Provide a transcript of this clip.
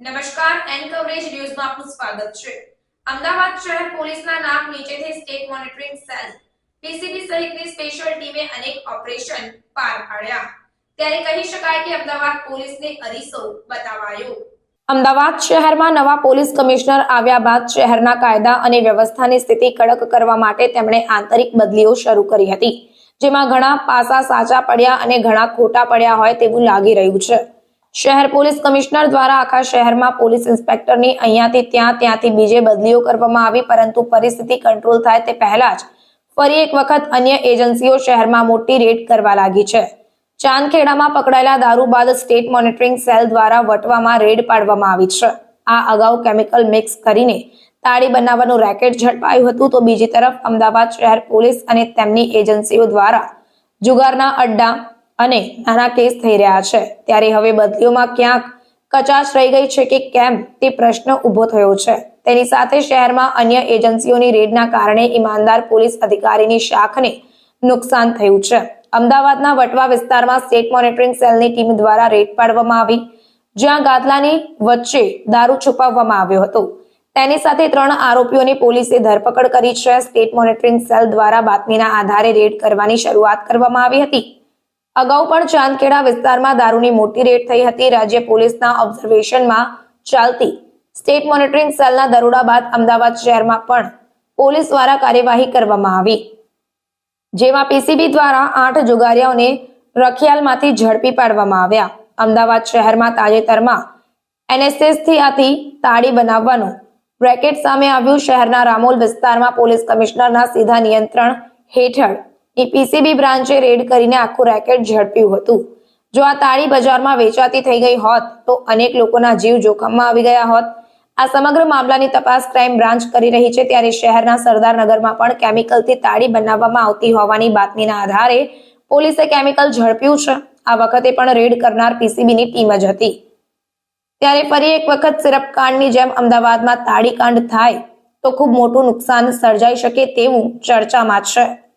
નમસ્કાર N coverage ન્યૂઝમાં આપનું સ્વાગત છે. અમદાવાદ શહેર પોલીસના નામ નીચેથી સ્ટેટ મોનિટરિંગ સેલ પીસીબી સહિતની સ્પેશિયલ ટીમે અનેક ઓપરેશન પાર પાડ્યા. ત્યારે કહી શકાય કે અમદાવાદ પોલીસને અરીસો બતાવાયો. અમદાવાદ શહેરમાં નવા પોલીસ કમિશનર આવ્યા બાદ શહેરના કાયદા અને વ્યવસ્થાની સ્થિતિ કડક કરવા માટે તેમણે આંતરિક બદલીઓ શરૂ કરી હતી. જેમાં ઘણા પાસા સાચા પડ્યા અને ઘણા ખોટા પડ્યા હોય તેવું લાગી રહ્યું છે. શહેર પોલીસ કમિશનર દ્વારા આખા શહેરમાં પોલીસ ઇન્સ્પેક્ટરની અહીંયાથી ત્યાં ત્યાંથી બીજે બદલીઓ કરવામાં આવી, પરંતુ પરિસ્થિતિ કંટ્રોલ થાય તે પહેલા જ ફરી એક વખત અન્ય એજન્સીઓ શહેરમાં મોટી રેડ કરવા લાગી છે. ચાંદખેડામાં પકડાયેલા દારૂ બાદ સ્ટેટ મોનિટરિંગ સેલ દ્વારા વટવામાં રેડ પાડવામાં આવી છે. આ અગાઉ કેમિકલ મિક્સ કરીને તાળી બનાવવાનું રેકેટ ઝડપાયું હતું તો બીજી તરફ અમદાવાદ શહેર પોલીસ અને તેમની એજન્સીઓ દ્વારા જુગારના અડ્ડા અને નાના કેસ થઈ રહ્યા છે. ત્યારે હવે બદલીઓમાં ક્યાંક કચાશ રહી ગઈ છે કે કેમ તે પ્રશ્ન ઊભો થયો છે. તેની સાથે શહેરમાં અન્ય એજન્સીઓની રેડના કારણે ઈમાનદાર પોલીસ અધિકારીની શાખને નુકસાન થયું છે. અમદાવાદના વટવા વિસ્તારમાં સ્ટેટ મોનિટરિંગ સેલની ટીમ દ્વારા રેડ પાડવામાં આવી, જ્યાં ગાદલાની વચ્ચે દારૂ છુપાવવામાં આવ્યો હતો. તેની સાથે ત્રણ આરોપીઓની પોલીસે ધરપકડ કરી છે. સ્ટેટ મોનિટરિંગ સેલ દ્વારા બાતમીના આધારે રેડ કરવાની શરૂઆત કરવામાં આવી હતી. અગાઉ પણ ચાંદખેડા વિસ્તારમાં દારૂની મોટી રેડ થઈ હતી. રાજ્ય પોલીસના ઓબ્ઝર્વેશનમાં ચાલતી સ્ટેટ મોનિટરિંગ સેલના દરોડા બાદ અમદાવાદ શહેરમાં પણ પોલીસ દ્વારા કાર્યવાહી કરવામાં આવી. જેમાં પીસીબી દ્વારા આઠ જુગારિયાઓને રખિયાલમાંથી ઝડપી પાડવામાં આવ્યા. અમદાવાદ શહેરમાં તાજેતરમાં એનએસએસથી આથી તાળી બનાવવાનું બ્રેકેટ સામે આવ્યું. શહેરના રામોલ વિસ્તારમાં પોલીસ કમિશનરના સીધા નિયંત્રણ હેઠળ પીસીબી બ્રાન્ચે રેડ કરીને આખું રેકેટ ઝડપ્યું હતું. જો આ તાળી બજારમાં વેચાતી થઈ ગઈ હોત, તો અનેક લોકોના જીવ જોખમમાં આવી ગયા હોત. આ સમગ્ર મામલાની તપાસ ક્રાઇમ બ્રાન્ચ કરી રહી છે, ત્યારે શહેરના સરદારનગરમાં પણ કેમિકલથી તાળી બનાવવામાં આવતી હોવાની બાતમીના આધારે પોલીસે કેમિકલ ઝડપ્યું છે. આ વખતે પણ રેડ કરનાર પીસીબીની ટીમ જ હતી. ત્યારે ફરી એક વખત સિરપ કાંડની જેમ અમદાવાદમાં તાળી કાંડ થાય, તો ખૂબ મોટું નુકસાન સર્જાઈ શકે તેવું ચર્ચામાં છે.